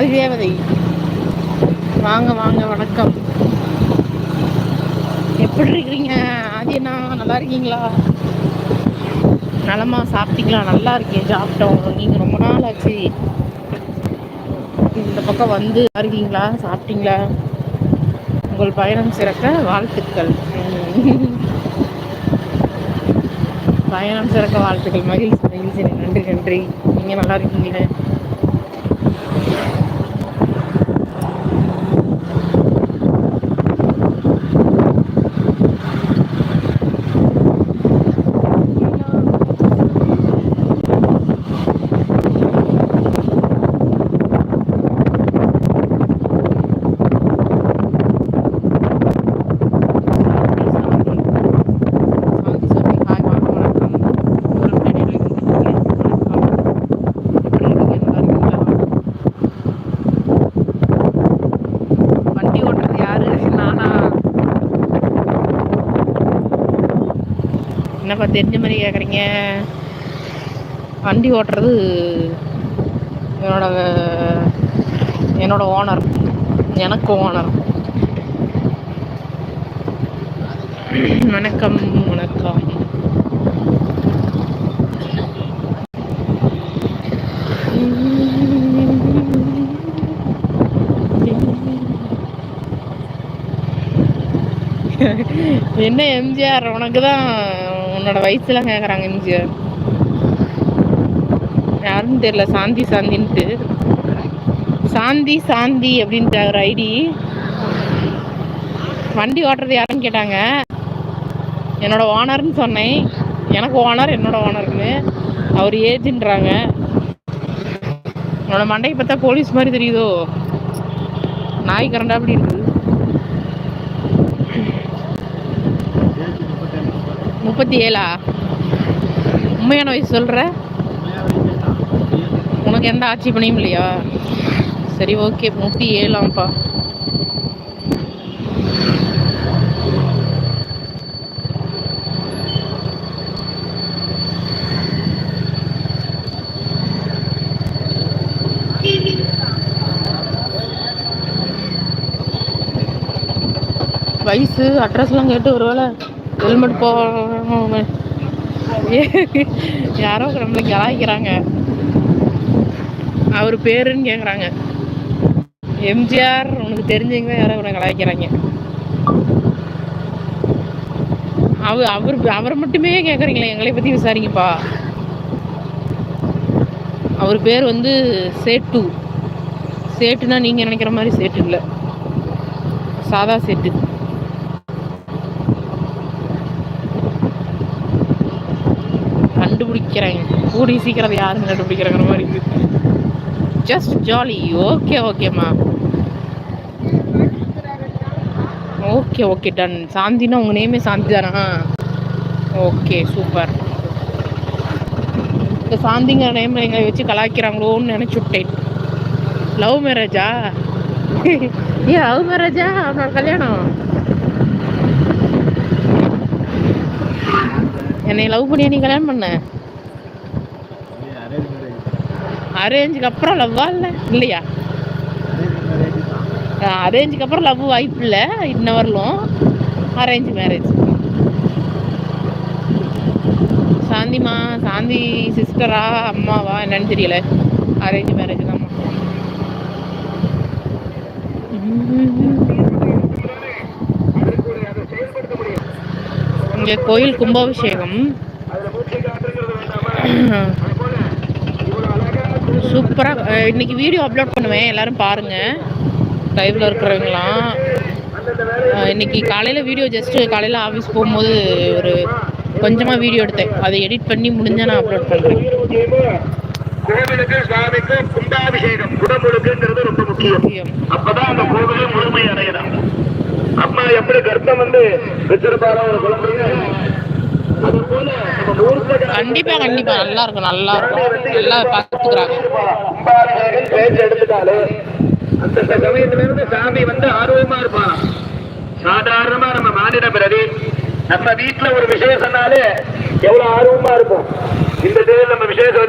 ஆதிதேவதை வாங்க வாங்க வணக்கம். எப்படி இருக்கிறீங்க ஆதியண்ணா நல்லா இருக்கீங்களா? நலமா சாப்பிட்டீங்களா? நல்லா இருக்கேன் சாப்பிட்டோம். நீங்கள் ரொம்ப நாள் ஆச்சு. இந்த பக்கம் வந்து இருக்கீங்களா? சாப்பிட்டீங்களா? உங்கள் பயணம் சிறக்க வாழ்த்துக்கள். பயணம் சிறக்க வாழ்த்துக்கள். மகிழ்ச்சி மகிழ்ச்சி. நன்றி நன்றி. நீங்கள் நல்லா இருக்கீங்களே? என்னப்பா தெரிஞ்ச மாதிரி கேட்குறீங்க வண்டி ஓட்டுறது என்னோட என்னோட ஓனர் எனக்கு ஓனர் வணக்கம் வணக்கம். என்ன எம்ஜிஆர் உனக்கு தான் உன்னோட வயசுலாம் கேட்குறாங்க எம்ஜிஆர். யாருன்னு தெரியல சாந்தி சாந்தின்ட்டு. சாந்தி சாந்தி அப்படின்ட்டு ஒரு ஐடி. வண்டி ஓட்டுறது யாருன்னு கேட்டாங்க. என்னோட ஓனர்னு சொன்னேன். எனக்கு ஓனர் என்னோட ஓனர்னு. அவர் ஏஜின்றாங்க. என்னோட மண்டையை பார்த்தா போலீஸ் மாதிரி தெரியுதோ? நாய் கரண்டா அப்படி இருக்குது. முப்பத்தி ஏழா? உண்மையான வயசு சொல்கிற உனக்கு எந்த ஆட்சி பண்ணியும் இல்லையா? சரி ஓகே முப்பத்தி ஏழாம்ப்பா. வயசு அட்ரஸ்லாம் கேட்டு ஒருவேளை ஹெல்மெட் போ யாரோ நம்மளை கலாய்க்கிறாங்க. அவர் பேருன்னு கேட்குறாங்க எம்ஜிஆர் உனக்கு தெரிஞ்சவங்க யாரோ உன்னை கலாய்க்கிறாங்க. அவர் அவர் அவரை மட்டுமே கேட்குறீங்களே எங்களை பற்றி விசாரிங்கப்பா. அவர் பேர் வந்து சேட்டு. சேட்டுனா நீங்கள் நினைக்கிற மாதிரி சேட்டு இல்லை. சாதா சேட்டு. கண்டுபிடிக்கிறேன் கூடி சீக்கிரம் யாரும் கண்டுபிடிக்கிறங்கிற மாதிரி இருக்குது ஜஸ்ட் ஜாலி ஓகே ஓகேம்மா ஓகே ஓகே டன் சாந்தினா உங்கள் நேமே சாந்தி தானா? ஓகே சூப்பர் இந்த சாந்திங்கிற நேமில் எங்களை வச்சு கலாய்க்கிறாங்களோன்னு நினச்சி விட்டேன். லவ் மேரேஜா ஏ லவ் மேரேஜா அவனோட கல்யாணம்? என்னை லவ் பண்ணியா நீ கல்யாணம் பண்ண? அரேஞ்சுக்கு அப்புறம் லவ்வா இல்லை? இல்லையா? அரேஞ்சுக்கு அப்புறம் லவ் வாய்ப்பு இல்லை. இன்ன வரலும் அரேஞ்ச் மேரேஜ் சாந்திமா சாந்தி சிஸ்டரா அம்மாவா என்னன்னு தெரியல. அரேஞ்ச் மேரேஜ் தான் இங்கே கோயில் கும்பாபிஷேகம். சூப்பராக இன்னைக்கு வீடியோ அப்லோட் பண்ணுவேன் எல்லாரும் பாருங்கள் லைவில் இருக்கிறவங்களாம் இன்னைக்கு காலையில் வீடியோ ஜஸ்ட்டு காலையில் ஆஃபீஸ் போகும்போது ஒரு கொஞ்சமாக வீடியோ எடுத்தேன். அதை எடிட் பண்ணி முடிஞ்சால் நான் அப்லோட் பண்ணுறேன் கோவிலுக்கு சுவாமிக்கு குண்டாபிஷேகம் குடமுழுக்குங்கிறது ரொம்ப முக்கியம். அப்பதான் அந்த கோவிலே முழுமை அடையலாம். அம்மா எப்படி கர்ப்பம் வந்து வச்சிருப்பாரோ ஒரு குழந்தைங்க கண்டிப்பா கண்டிப்பா. நல்லா இருக்கும் நல்லா இருக்கும். நல்லா பாத்துக்கிறாங்க. பேச்சு எடுத்துட்டாலே அந்த சமயத்துல இருந்து சாமி வந்து ஆர்வமா இருப்பான் சாதாரணமா நம்ம மாநில பிரதி நம்ம வீட்டுல ஒரு விசேஷம்னாலே எவ்வளவு ஆர்வமா இருக்கும் இந்த தேவையில் நம்ம விசேஷம்